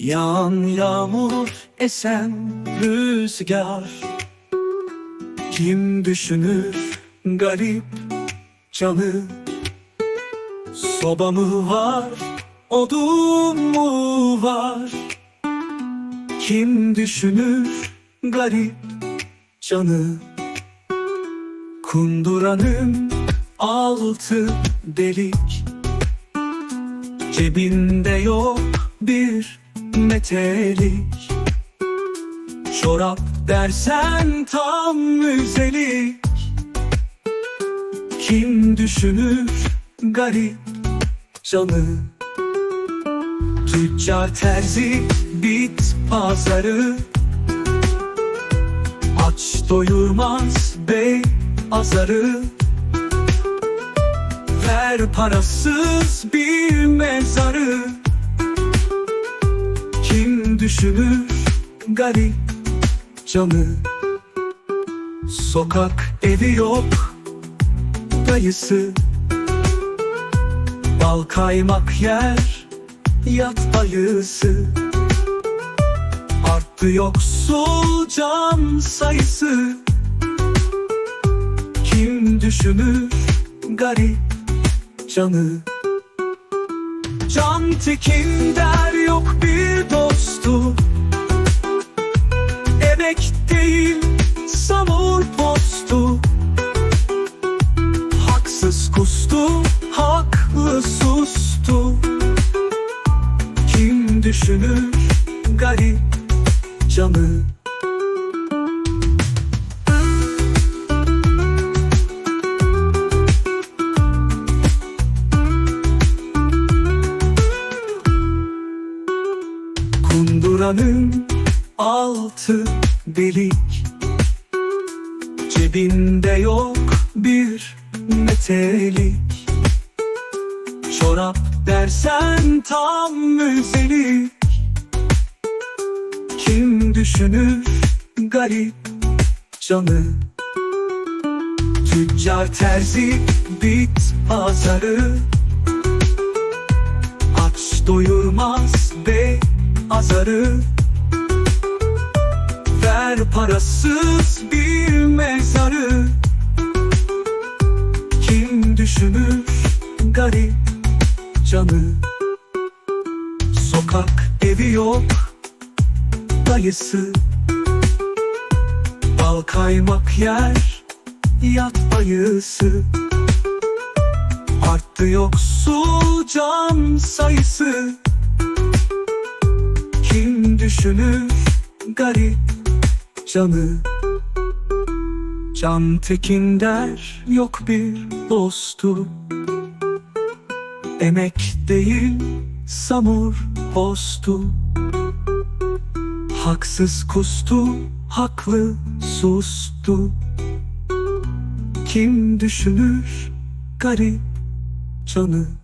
Yağan yağmur, esen rüzgar Kim düşünür garip canı? Soba mı var, odun mu var? Kim düşünür garip canı? Kunduranın altı delik Cebinde yok bir metelik. Çorap dersen tam müzelik. Kim düşünür garip canı? Tüccar terzi bit pazarı. Aç doyurmaz bey azarı. Ver parasız bir mezarı düşünür garip canı. Sokak evi yok dayısı. Bal kaymak yer yat ayısı. Arttı yoksul can sayısı. Kim düşünür garip canı Can tekin der yok bir dostu. Emek değil samur postu. Haksız kustu haklı sustu. Kim düşünür garip canı Kunduranın altı delik. Cebinde yok bir metelik Çorap dersen tam müzelik. Kim düşünür garip canı? Tüccar terzi bit pazarı. Aç doyurmaz bey azarı Ver parasız bir mezarı. Kim düşünür garip canı? Sokak evi yok dayısı. Bal kaymak yer yat ayısı. Arttı yoksul can sayısı düşünür garip canı. Can tekin der yok bir dostu. Emek değil samur postu. Haksız kustu haklı sustu. Kim düşünür garip canı